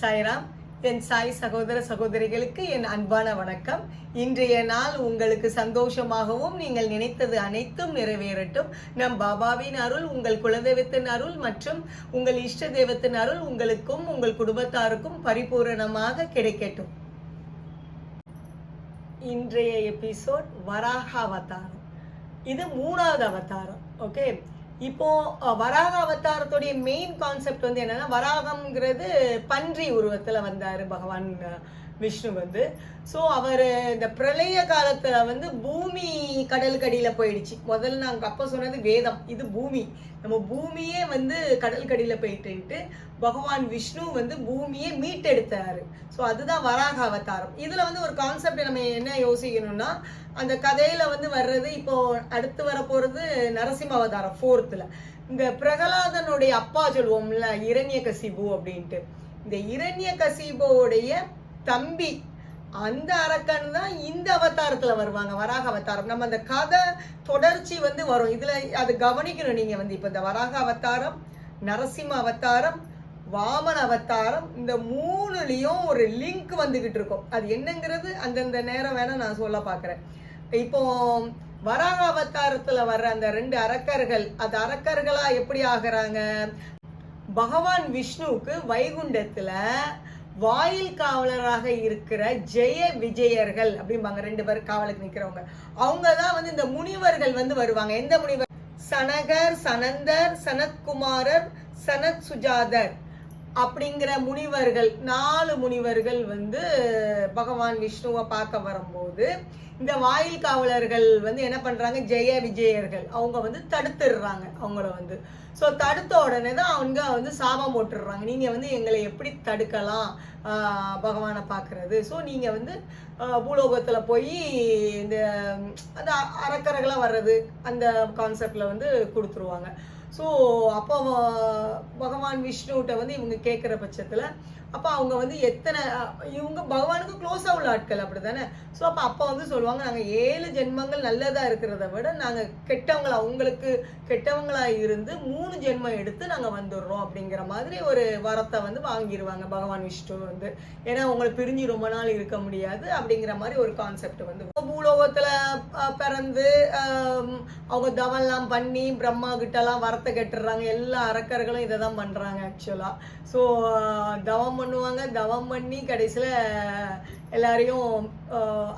சாய்ராம் என் சாய் சகோதர சகோதரிகளுக்கு என் அன்பான வணக்கம். இன்றைய நாள் உங்களுக்கு சந்தோஷமாகவும் நீங்கள் நினைத்தது அனைத்தும் நிறைவேறட்டும். நம் பாபாவின் அருள் உங்கள் குலதெய்வத்தின் அருள் மற்றும் உங்கள் இஷ்ட தெய்வத்தின் அருள் உங்களுக்கும் உங்கள் குடும்பத்தாருக்கும் பரிபூரணமாக கிடைக்கட்டும். இன்றைய எபிசோட் வராக அவதாரம். இது மூணாவது அவதாரம் ஓகே? இப்போ வராக அவதாரத்துடைய மெயின் கான்செப்ட் வந்து என்னன்னா வராகம்ங்கிறது பன்றி உருவத்துல வந்தாரு பகவான் விஷ்ணு வந்து. ஸோ அவர் இந்த பிரளய காலத்தில் வந்து பூமி கடலுக்கடியில் போயிடுச்சு. முதல்ல நாங்கள் அப்போ சொன்னது வேதம். இது பூமி. நம்ம பூமியே வந்து கடலுக்கடியில் போயிட்டு பகவான் விஷ்ணு வந்து பூமியை மீட்டெடுத்தாரு. ஸோ அதுதான் வராக அவதாரம். இதில் வந்து ஒரு கான்செப்ட் நம்ம என்ன யோசிக்கணும்னா அந்த கதையில் வந்து வர்றது இப்போ அடுத்து வர நரசிம்ம அவதாரம் ஃபோர்த்தில் இந்த பிரகலாதனுடைய அப்பா சொல்லுவோம்ல இரண்ய கசிபு அப்படின்ட்டு. இந்த இரண்ய கசிபுடைய தம்பி அந்த அரக்கன் தான் இந்த அவதாரத்தில் வருவாங்க வராக அவதாரம். நம்ம அந்த கதை தொடர்ச்சி வந்து வரும். இதுல அது கவனிக்கணும் நீங்க வந்து. இப்போ இந்த வராக அவதாரம் நரசிம்ம அவதாரம் வாமன அவதாரம் இந்த மூணுலயும் ஒரு லிங்க் வந்துகிட்டு இருக்கும். அது என்னங்கிறது அந்தந்த நேரம் வேணா நான் சொல்ல பாக்குறேன். இப்போ வராக அவதாரத்தில் வர்ற அந்த ரெண்டு அரக்கர்கள் அது அரக்கர்களா எப்படி ஆகுறாங்க? பகவான் விஷ்ணுவுக்கு வைகுண்டத்துல வாயில் காவலராக இருக்கிற ஜெய விஜயர்கள் அப்படிம்பாங்க. ரெண்டு பேர் காவலுக்கு நிக்கிறவங்க. அவங்க தான் வந்து இந்த முனிவர்கள் வந்து வருவாங்க. எந்த முனிவர்? சனகர் சனந்தர் சனத்குமாரர் சனத் சுஜாதர் அப்படிங்கிற முனிவர்கள் நாலு முனிவர்கள் வந்து பகவான் விஷ்ணுவை பார்க்க வரும்போது இந்த வாயில் காவலர்கள் வந்து என்ன பண்றாங்க? ஜெய விஜயர்கள். அவங்க வந்து தடுத்துடுறாங்க அவங்கள வந்து. ஸோ தடுத்த உடனே தான் அவங்க வந்து சாபம் போட்டுடுறாங்க. நீங்க வந்து எங்களை எப்படி தடுக்கலாம் பகவானை பார்க்கறது? ஸோ நீங்க வந்து பூலோகத்தில் பூலோகத்துல போய் இந்த அந்த அரக்கர்களாக வர்றது அந்த கான்செப்ட்ல வந்து கொடுத்துருவாங்க. ஸோ அப்போ பகவான் விஷ்ணுகிட்ட வந்து இவங்க கேட்குற பட்சத்தில் அப்போ அவங்க வந்து எத்தனை இவங்க பகவானுக்கு க்ளோஸாக உள்ள ஆட்கள் அப்படி தானே ஸோ அப்போ அப்போ வந்து சொல்லுவாங்க நாங்கள் ஏழு ஜென்மங்கள் நல்லதாக இருக்கிறத விட நாங்கள் கெட்டவங்களா உங்களுக்கு கெட்டவங்களாக இருந்து மூணு ஜென்மம் எடுத்து நாங்கள் வந்துடுறோம். அப்படிங்கிற மாதிரி ஒரு வரத்தை வந்து வாங்கிடுவாங்க பகவான் விஷ்ணு வந்து. ஏன்னா உங்களை பிரிஞ்சு ரொம்ப நாள் இருக்க முடியாது அப்படிங்கிற மாதிரி ஒரு கான்செப்ட் வந்து. பூலோகத்தில் பிறந்து அவங்க தவம்லாம் பண்ணி பிரம்மா கிட்டலாம் வரத்தை கட்டுறாங்க. எல்லா அரக்கர்களும் இதை தான் பண்ணுறாங்க ஆக்சுவலாக ஸோ தவம் பண்ணுவாங்க. தவம் பண்ணி கடைசியில் எல்லாரையும்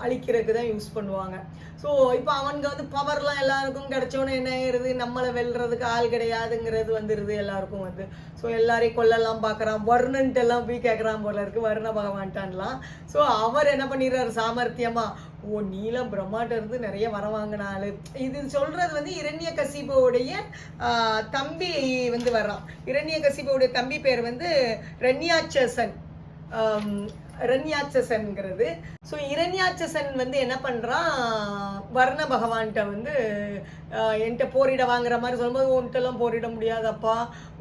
அழிக்கிறதுக்கு தான் யூஸ் பண்ணுவாங்க. ஸோ இப்போ அவனுக்கு வந்து பவர்லாம் எல்லாருக்கும் கிடைச்சோன்னு என்ன ஆயிருது? நம்மளை வெல்றதுக்கு ஆள் கிடையாதுங்கிறது வந்துடுது எல்லாருக்கும் வந்து. ஸோ எல்லாரையும் கொல்லலாம் பார்க்குறான். வர்ணன்ட்டு எல்லாம் போய் கேட்குறான் போல இருக்கு. வர்ண பகவான்ட்டான்லாம். ஸோ அவர் என்ன பண்ணிடுறாரு? சாமர்த்தியமா ஓ நீலம் பிரம்மாட்ட இருந்து நிறைய வர வாங்கினாளு இது சொல்றது வந்து இரண்ய கசிபோடைய தம்பி வந்து வர்றான். இரண்ய கசிபோடைய தம்பி பேர் வந்து ரன்யாச்சசன் ஆம், ஸோ இரண்யாச்சசன் வந்து என்ன பண்றான்? வர்ண பகவான்கிட்ட வந்து ஆஹ், என்கிட்ட போரிட வாங்குற மாதிரி சொல்லும்போது உன்கிட்டலாம் போரிட முடியாதப்பா.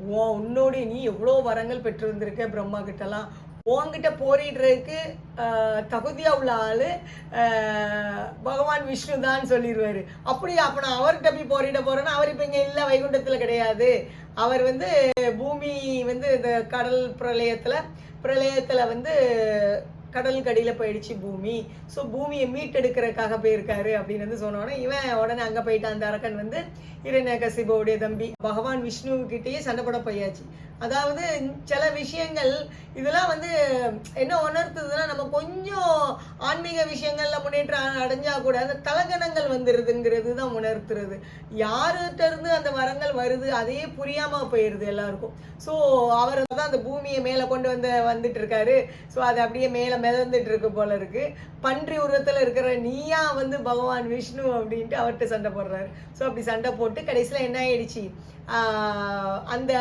ஓ உன்னோடைய நீ எவ்வளோ வரங்கள் பெற்றிருந்திருக்க பிரம்மா கிட்டலாம். உன்கிட்ட போரிடுறதுக்கு தகுதியாக தகுதியா உள்ள ஆளு பகவான் விஷ்ணு தான் சொல்லிடுவாரு அப்படியா அப்ப நான் அவர்கிட்ட போய் போரிட போறேன்னா அவர் இப்ப இங்க இல்ல வைகுண்டத்துல கிடையாது. அவர் வந்து பூமி வந்து இந்த கடல் பிரளயத்துல பிரளயத்துல வந்து கடலுக்கு அடியில போயிடுச்சு பூமி. ஸோ பூமியை மீட்டெடுக்கிறதுக்காக போயிருக்காரு அப்படின்னு வந்து சொன்னோன்னே இவன் உடனே அங்க போயிட்டான். அந்த அரக்கன் வந்து இரண்யகசிபுடைய தம்பி. பகவான் விஷ்ணு கிட்டேயே சண்டை போட போயாச்சு. அதாவது சில விஷயங்கள் இதெல்லாம் வந்து என்ன உணர்த்துதுன்னா நம்ம கொஞ்சம் ஆன்மீக விஷயங்கள்ல முன்னேற்றம் அடைஞ்சா கூட அந்த தலகணங்கள் வந்துடுதுங்கிறது தான் உணர்த்துறது. யாருகிட்ட இருந்து அந்த வரங்கள் வருது அதையே புரியாம போயிடுது எல்லாருக்கும். ஸோ அவர் தான் அந்த பூமியை மேலே கொண்டு வந்து வந்துட்டு இருக்காரு. ஸோ அதை அப்படியே மேலே மிதந்துட்டு இருக்கு போல இருக்கு. பன்றி உருவத்தில் இருக்கிற நீயா வந்து பகவான் விஷ்ணு அப்படின்ட்டு அவர்கிட்ட சண்டை போடுறாரு. ஸோ அப்படி சண்டை போட்டு கடைசியில் என்ன ஆயிடுச்சு? ஆஹ் அந்த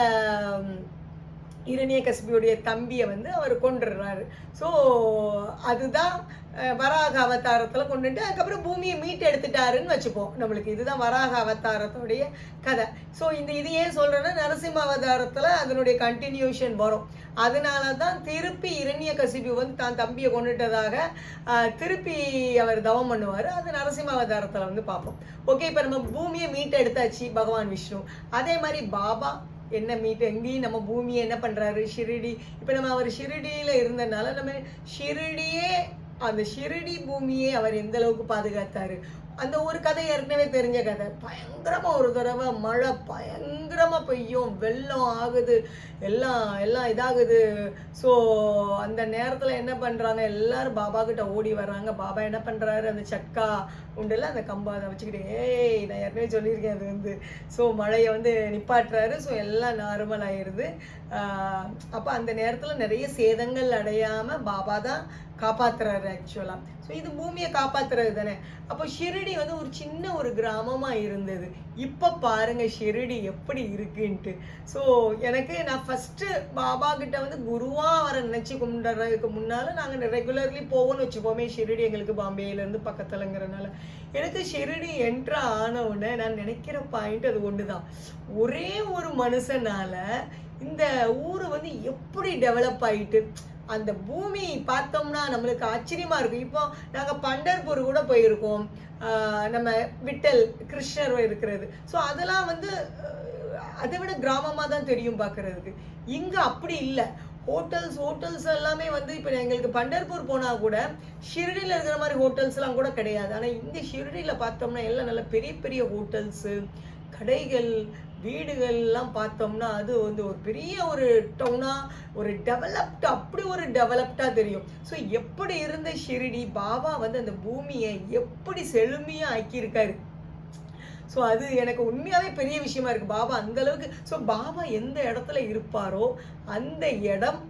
இரணிய கசிபியுடைய தம்பியை வந்து அவர் கொண்டுடுறாரு ஸோ அதுதான் வராக அவதாரத்தில் கொண்டுட்டு அதுக்கப்புறம் பூமியை மீட்டு எடுத்துட்டாருன்னு வச்சுப்போம். நம்மளுக்கு இதுதான் வராக அவதாரத்துடைய கதை. ஸோ இந்த இது ஏன் சொல்கிறேன்னா நரசிம்ம அவதாரத்தில் அதனுடைய கண்டினியூஷன் வரும். அதனால தான் திருப்பி இரண்ய கசிபு வந்து தான் தம்பியை கொண்டுட்டதாக திருப்பி அவர் தவம் பண்ணுவார். அது நரசிம்ம அவதாரத்தில் வந்து பார்ப்போம். ஓகே இப்போ நம்ம பூமியை மீட்டு எடுத்தாச்சு பகவான் விஷ்ணு. அதே மாதிரி பாபா என்ன மீட் எங்கேயும் நம்ம பூமியை என்ன பண்றாரு? ஷிரடி. இப்போ நம்ம அவர் ஷிரடியில் இருந்தனால நம்ம ஷிரடியே அந்த ஷிரடி பூமியை அவர் எந்த அளவுக்கு பாதுகாத்தாரு? அந்த ஒரு கதை ஏற்கனவே தெரிஞ்ச கதை. பயங்கரமா ஒரு தடவை மழை பயங்கரமா பெய்யும். வெள்ளம் ஆகுது. எல்லாம் எல்லாம் இதாகுது. ஸோ அந்த நேரத்துல என்ன பண்றாங்க? எல்லாரும் பாபா கிட்ட ஓடி வர்றாங்க. பாபா என்ன பண்றாரு? அந்த சக்கா உண்டுல அந்த கம்பா அதை வச்சுக்கிட்டு ஏய் நான் ஏற்கனவே சொல்லியிருக்கேன் அது வந்து. ஸோ மழையை வந்து நிப்பாட்டுறாரு. ஸோ எல்லாம் நார்மல் ஆயிடுது அப்போ அந்த நேரத்துல நிறைய சேதங்கள் அடையாம பாபா தான் காப்பாத்துறாரு ஆக்சுவலா இது பூமியை காப்பாத்துறது தானே? அப்போ ஷிரடி வந்து ஒரு சின்ன ஒரு கிராமமா இருந்தது. இப்ப பாருங்க ஷிரடி எப்படி இருக்குன்ட்டு. ஸோ எனக்கு நான் ஃபர்ஸ்ட் பாபா கிட்ட வந்து குருவா அவரை நினைச்சு கும்பிடுறதுக்கு முன்னால நாங்கள் ரெகுலர்லி போவோம்னு வச்சுப்போமே ஷிரடி எங்களுக்கு பாம்பேலேருந்து பக்கத்துலங்கிறனால. எனக்கு ஷிரடி என்ட்ரு ஆன உடனே நான் நினைக்கிற பாயிண்ட் அது ஒண்ணுதான். ஒரே ஒரு மனுஷனால இந்த ஊர் வந்து எப்படி டெவலப் ஆயிட்டு அந்த பூமி பார்த்தோம்னா நம்மளுக்கு ஆச்சரியமா இருக்கும். இப்போ நாங்க பண்டர்பூர் கூட போயிருக்கோம். நம்ம விட்டல் கிருஷ்ணர் இருக்கிறது. ஸோ அதெல்லாம் வந்து அதை விட கிராமமா தான் தெரியும் பார்க்கிறதுக்கு. இங்க அப்படி இல்லை. ஹோட்டல்ஸ் ஹோட்டல்ஸ் எல்லாமே வந்து இப்போ எங்களுக்கு பண்டர்பூர் போனால் கூட ஷிரடியில் இருக்கிற மாதிரி ஹோட்டல்ஸ்லாம் கூட கிடையாது. ஆனால் இந்த ஷிரடியில் பார்த்தோம்னா எல்லாம் நல்ல பெரிய பெரிய ஹோட்டல்ஸு கடைகள் வீடுகள்லாம் பார்த்தோம்னா அது வந்து ஒரு பெரிய ஒரு டவுனாக ஒரு டெவலப்டு அப்படி ஒரு டெவலப்டாக தெரியும். ஸோ எப்படி இருந்த ஷிரடி பாபா வந்து அந்த பூமியை எப்படி செழுமையாக ஆக்கியிருக்காரு? ஸோ அது எனக்கு உண்மையாகவே பெரிய விஷயமா இருக்குது பாபா அந்தளவுக்கு ஸோ பாபா எந்த இடத்துல இருப்பாரோ அந்த இடம்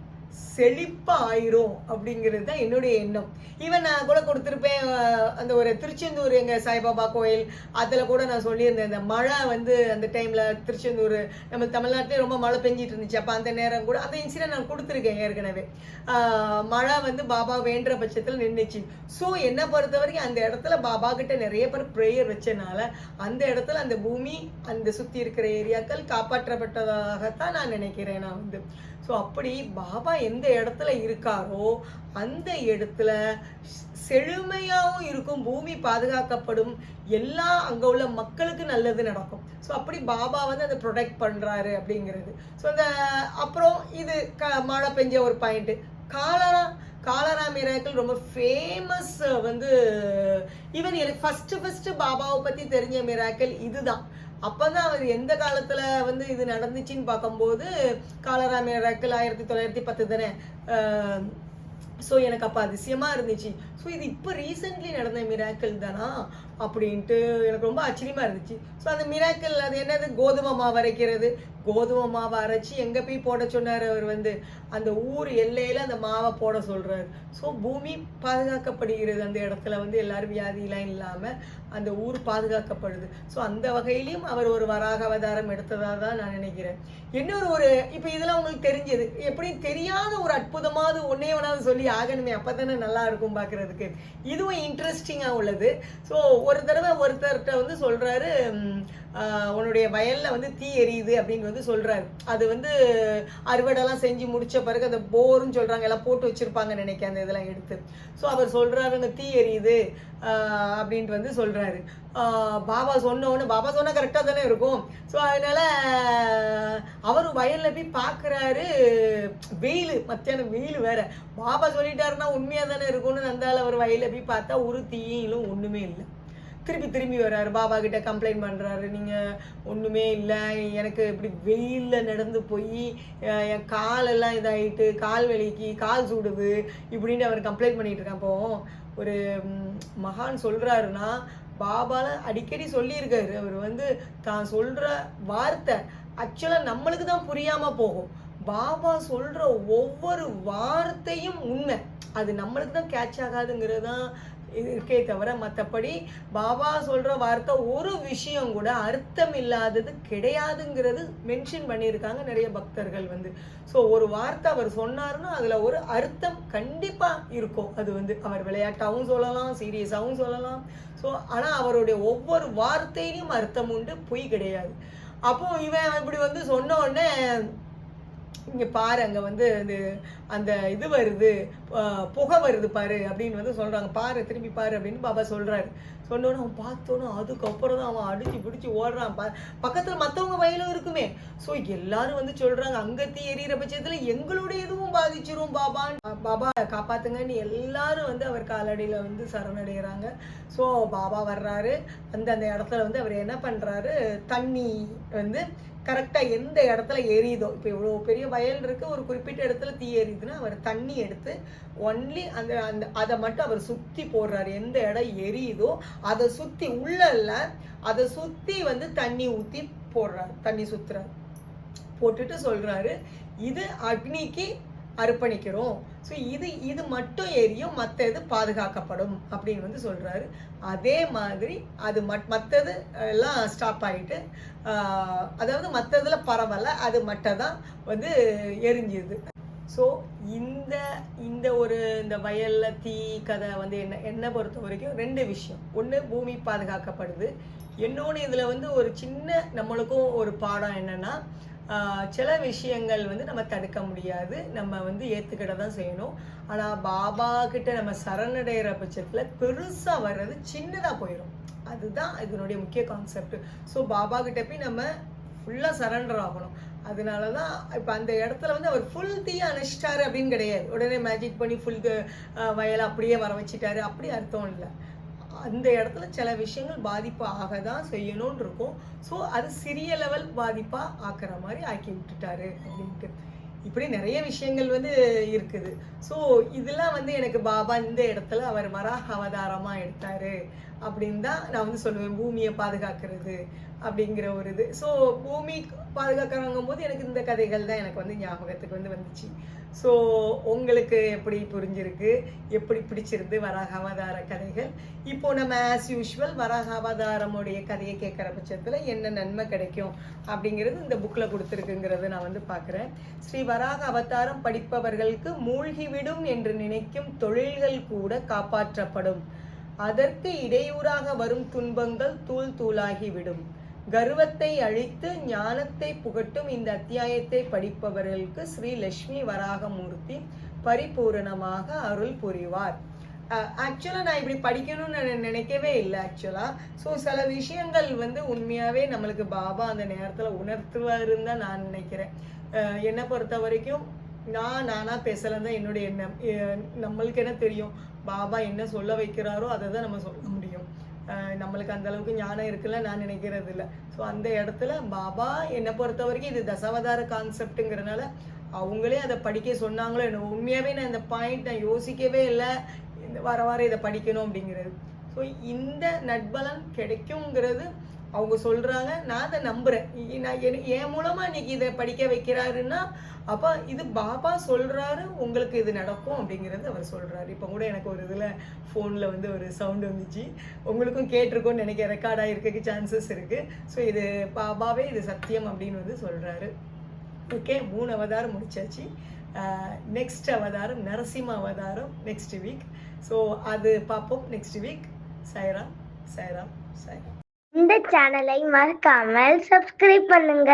செழிப்பா ஆயிரும் அப்படிங்கிறது தான் என்னுடைய எண்ணம். ஈவன் நான் கூட கொடுத்துருப்பேன் அந்த ஒரு திருச்செந்தூர் எங்க சாய்பாபா கோயில். அதில் கூட நான் சொல்லியிருந்தேன் இந்த மழை வந்து அந்த டைம்ல திருச்செந்தூர் நம்ம தமிழ்நாட்டிலே ரொம்ப மழை பெஞ்சிட்டு இருந்துச்சு. அப்போ அந்த நேரம் கூட அந்த இன்சிடென்ட் நான் கொடுத்துருக்கேன் ஏற்கனவே. ஆஹ், மழை வந்து பாபா வேண்டுற பட்சத்தில் நின்றுச்சு ஸோ என்னை பொறுத்த வரைக்கும் அந்த இடத்துல பாபா கிட்ட நிறைய பேர் ப்ரேயர் வச்சனால அந்த இடத்துல அந்த பூமி அந்த சுத்தி இருக்கிற ஏரியாக்கள் காப்பாற்றப்பட்டதாகத்தான் நான் நினைக்கிறேன் நான் வந்து. ஸோ அப்படி பாபா எந்த இடத்துல இருக்காரோ அந்த இடத்துல செழுமையாகவும் இருக்கும் பூமி பாதுகாக்கப்படும் எல்லா அங்கே உள்ள மக்களுக்கு நல்லது நடக்கும். ஸோ அப்படி பாபா வந்து அதை ப்ரொடெக்ட் பண்றாரு அப்படிங்கிறது. ஸோ அந்த அப்புறம் இது க மழை பெஞ்ச ஒரு பாயிண்ட்டு காலரா காலரா மிராக்கள் ரொம்ப ஃபேமஸ் வந்து ஈவன் எனக்கு ஃபஸ்ட்டு ஃபஸ்ட்டு பாபாவை பற்றி தெரிஞ்ச மிராக்கள் இதுதான். அப்பதான் அவர் எந்த காலத்துல வந்து இது நடந்துச்சுன்னு பார்க்கும்போது காலரா மிராக்கள் ஆயிரத்தி தொள்ளாயிரத்தி பத்து தானே? ஸோ எனக்கு அப்போ அதிசயமா இருந்துச்சு. ஸோ இது இப்போ ரீசெண்ட்லி நடந்த மிராக்கிள் தானா? அப்படின்ட்டு எனக்கு ரொம்ப ஆச்சரியமா இருந்துச்சு. ஸோ அந்த மிராக்கிள் அது என்னது? கோதுமை மாவு அரைக்கிறது. கோதுமை மாவை அரைச்சி எங்கே போய் போட சொன்னார் அவர் வந்து? அந்த ஊர் எல்லையில் அந்த மாவை போட சொல்றாரு. ஸோ பூமி பாதுகாக்கப்படுகிறது. அந்த இடத்துல வந்து எல்லாரும் வியாதியெலாம் இல்லாமல் அந்த ஊர் பாதுகாக்கப்படுது. ஸோ அந்த வகையிலையும் அவர் ஒரு வராக அவதாரம் எடுத்ததாக தான் நான் நினைக்கிறேன். இன்னொரு ஒரு இப்போ இதெல்லாம் உங்களுக்கு தெரிஞ்சது. எப்படியும் தெரியாத ஒரு அற்புதமாவது ஒன்னே ஒன்றாவது சொல்லி ஆகணுமே. அப்போ தானே நல்லா இருக்கும் பார்க்குறதுக்கு இதுவும் இன்ட்ரெஸ்டிங்காக உள்ளது. ஸோ ஒரு தடவை ஒருத்தர்கிட்ட வந்து சொல்றாரு உன்னுடைய வயல்ல வந்து தீ எரியுது அப்படின்னு வந்து சொல்றாரு. அது வந்து அறுவடைலாம் செஞ்சு முடிச்ச பிறகு அந்த போர்னு சொல்றாங்க எல்லாம் போட்டு வச்சுருப்பாங்க நினைக்க அந்த இதெல்லாம் எடுத்து. ஸோ அவர் சொல்றாரு அங்க தீ எரியுது அப்படின்ட்டு வந்து சொல்றாரு. பாபா சொன்னோன்னு பாபா சொன்னா கரெக்டாக தானே இருக்கும். ஸோ அதனால அவர் வயல்ல போய் பார்க்குறாரு வெயில் மத்தியானம் வெயில் வேற. பாபா சொல்லிட்டாருன்னா உண்மையாக தானே இருக்கும்னு நந்தால அவர் வயல்ல போய் பார்த்தா ஒரு தீயிலும் ஒன்றுமே இல்லை. திருப்பி திரும்பி வர்றாரு. பாபா கிட்ட கம்ப்ளைண்ட் பண்ணுறாரு நீங்கள் ஒன்றுமே இல்லை. எனக்கு இப்படி வெயில்ல நடந்து போய் என் காலெல்லாம் இதாயிட்டு கால் வலிக்கு கால் சூடுது இப்படின்னு அவர் கம்ப்ளைண்ட் பண்ணிட்டு இருக்கேன் அப்போ ஒரு மகான் சொல்றாருன்னா பாபால அடிக்கடி சொல்லியிருக்காரு. அவர் வந்து தான் சொல்கிற வார்த்தை ஆக்சுவலா நம்மளுக்கு தான் புரியாமல் போகும். பாபா சொல்கிற ஒவ்வொரு வார்த்தையும் உண்மை. அது நம்மளுக்கு தான் கேட்ச் ஆகாதுங்கிறது தான் இருக்கே தவிர மற்றபடி பாபா சொல்கிற வார்த்தை ஒரு விஷயம் கூட அர்த்தம் இல்லாதது கிடையாதுங்கிறது மென்ஷன் பண்ணியிருக்காங்க நிறைய பக்தர்கள் வந்து. ஸோ ஒரு வார்த்தை அவர் சொன்னார்னா அதில் ஒரு அர்த்தம் கண்டிப்பாக இருக்கும். அது வந்து அவர் விளையாட்டாகவும் சொல்லலாம் சீரியஸாகவும் சொல்லலாம். ஸோ ஆனால் அவருடைய ஒவ்வொரு வார்த்தையிலும் அர்த்தம் உண்டு பொய் கிடையாது. அப்போ இவன் இப்படி வந்து சொன்ன உடனே இங்க பாரு அங்க வந்து அந்த அந்த இது வருது புகை வருது பாரு அப்படின்னு வந்து சொல்றாங்க. பாரு திரும்பி பாரு அப்படின்னு பாபா சொல்றாரு. சொன்னோன்னு அவன் பார்த்தோன்னு அதுக்கப்புறம் தான் அவன் அடிச்சு பிடிச்சி ஓடுறான் ப- பக்கத்துல மத்தவங்க வயலும் இருக்குமே. ஸோ எல்லாரும் வந்து சொல்றாங்க அங்க தீ எரியிற பட்சத்துல எங்களுடைய இதுவும் பாதிச்சிரும் பாபா. பாபா காப்பாத்துங்கன்னு எல்லாரும் வந்து அவர் காலடியில வந்து சரணடைகிறாங்க. ஸோ பாபா வர்றாரு. அந்த அந்த இடத்துல வந்து அவர் என்ன பண்றாரு? தண்ணி வந்து கரெக்டாக எந்த இடத்துல எரியுதோ. இப்போ இவ்வளோ பெரிய வயல் இருக்கு ஒரு குறிப்பிட்ட இடத்துல தீ எரியுதுன்னா அவர் தண்ணி எடுத்து ஒன்லி அந்த அந்த அதை மட்டும் அவர் சுற்றி போடுறாரு. எந்த இடம் எரியுதோ அதை சுற்றி உள்ள அதை சுற்றி வந்து தண்ணி ஊற்றி போடுறாரு. தண்ணி சுத்துறாரு. போட்டுட்டு சொல்கிறாரு இது அக்னிக்கு அர்ப்பணிக்கிறோம். ஸோ இது இது மட்டும் எரியும் மற்ற இது பாதுகாக்கப்படும் அப்படின்னு வந்து சொல்றாரு. அதே மாதிரி அது மட் மற்றது எல்லாம் ஸ்டாப் ஆகிட்டு அதாவது மற்றதில் பரவாயில்ல அது மட்டும் தான் வந்து எரிஞ்சுது. ஸோ இந்த இந்த ஒரு இந்த வயல்ல தீ கதை வந்து என்ன என்னை பொறுத்த வரைக்கும் ரெண்டு விஷயம். ஒன்று பூமி பாதுகாக்கப்படுது. இன்னொன்று இதில் வந்து ஒரு சின்ன நம்மளுக்கும் ஒரு பாடம் என்னன்னா சில விஷயங்கள் வந்து நம்ம தடுக்க முடியாது. நம்ம வந்து ஏற்றுக்கிட்ட தான் செய்யணும். ஆனால் பாபா கிட்ட நம்ம சரணடைகிற பட்சத்தில் பெருசாக வர்றது சின்னதாக போயிடும் அதுதான் இதனுடைய முக்கிய கான்செப்ட் ஸோ பாபா கிட்ட போய் நம்ம ஃபுல்லாக சரண்டர் ஆகணும். அதனால தான் இப்போ அந்த இடத்துல வந்து அவர் ஃபுல் தீயை அணைச்சிட்டாரு அப்படின்னு கிடையாது. உடனே மேஜிக் பண்ணி ஃபுல் வயலை அப்படியே வர வச்சிட்டாரு. அப்படி அர்த்தம் இல்லை. அந்த இடத்துல சில விஷயங்கள் பாதிப்பு ஆக தான் செய்யணும்னு இருக்கும் ஸோ அது சிறிய லெவல் பாதிப்பாக ஆக்குற மாதிரி ஆக்கி விட்டுட்டாரு அப்படின்ட்டு. இப்படி நிறைய விஷயங்கள் வந்து இருக்குது. ஸோ இதெல்லாம் வந்து எனக்கு பாபா இந்த இடத்துல அவர் வராக அவதாரமாக எடுத்தாரு. அப்படின்னு தான் நான் வந்து சொல்லுவேன். பூமியை பாதுகாக்கிறது அப்படிங்கிற ஒரு இது. ஸோ பூமி பாதுகாக்கிறவங்கும் போது எனக்கு இந்த கதைகள் தான் எனக்கு வந்து ஞாபகத்துக்கு வந்து வந்துச்சு. ஸோ உங்களுக்கு எப்படி புரிஞ்சிருக்கு? எப்படி பிடிச்சிருந்து வராக அவதார கதைகள்? இப்போ நம்ம ஆஸ் யூஷுவல் வராக அவதாரமுடைய கதையை கேட்குற பட்சத்தில் என்ன நன்மை கிடைக்கும் அப்படிங்கிறது இந்த புக்கில் கொடுத்துருக்குங்கிறத நான் வந்து பார்க்குறேன். ஸ்ரீ வராக அவதாரம் படிப்பவர்களுக்கு மூழ்கிவிடும் என்று நினைக்கும் தொழில்கள் கூட காப்பாற்றப்படும். அதற்கு இடையூறாக வரும் துன்பங்கள் தூள் தூளாகிவிடும். கர்வத்தை அழித்து ஞானத்தை புகட்டும் இந்த அத்தியாயத்தை படிப்பவர்களுக்கு ஸ்ரீ லட்சுமி வராகமூர்த்தி பரிபூரணமாக அருள் புரிவார். ஆக்சுவலாக நான் இப்படி படிக்கணும்னு நான் நினைக்கவே இல்லை ஆக்சுவலாக ஸோ சில விஷயங்கள் வந்து உண்மையாகவே நம்மளுக்கு பாபா அந்த நேரத்தில் உணர்த்துவாருன்னு தான் நான் நினைக்கிறேன். அஹ் என்னை பொறுத்த வரைக்கும் நான் நானா பேசலன்னு தான் என்னுடைய எண்ணம். அஹ் நம்மளுக்கு என்ன தெரியும்? பாபா என்ன சொல்ல வைக்கிறாரோ அதை தான் நம்ம சொல்ல முடியும். நம்மளுக்கு அந்த அளவுக்கு ஞானம் இருக்குல்ல நான் நினைக்கிறது இல்லை ஸோ அந்த இடத்துல பாபா என்னை பொறுத்த வரைக்கும் இது தசாவதார கான்செப்ட்டுங்கிறனால அவங்களே அதை படிக்க சொன்னாங்களோ என்ன உண்மையாகவே நான் இந்த பாயிண்ட் நான் யோசிக்கவே இல்லை. இந்த வர வாரம் இதை படிக்கணும் அப்படிங்கிறது. ஸோ இந்த நட்பலன் கிடைக்குங்கிறது அவங்க சொல்றாங்க நான் அதை நம்புறேன். நான் என் என் மூலமா இன்னைக்கு இதை படிக்க வைக்கிறாருன்னா அப்ப இது பாபா சொல்றாரு உங்களுக்கு இது நடக்கும் அப்படிங்கிறது அவர் சொல்றாரு. இப்போ கூட எனக்கு ஒரு இதுல ஃபோனில் வந்து ஒரு சவுண்ட் வந்துச்சு. உங்களுக்கும் கேட்டிருக்கோன்னு நினைக்க ரெக்கார்ட் ஆகிருக்க சான்சஸ் இருக்கு. ஸோ இது பாபாவே இது சத்தியம் அப்படின்னு வந்து சொல்றாரு. ஓகே மூணு அவதாரம் முடிச்சாச்சு. நெக்ஸ்ட் அவதாரம் நரசிம்ம அவதாரம் நெக்ஸ்ட் வீக் ஸோ அது பார்ப்போம் நெக்ஸ்ட் வீக் சாய்ராம் சாய்ராம் சாய்ராம். இந்த சேனலை மறக்காமல் சப்ஸ்கிரைப் பண்ணுங்க.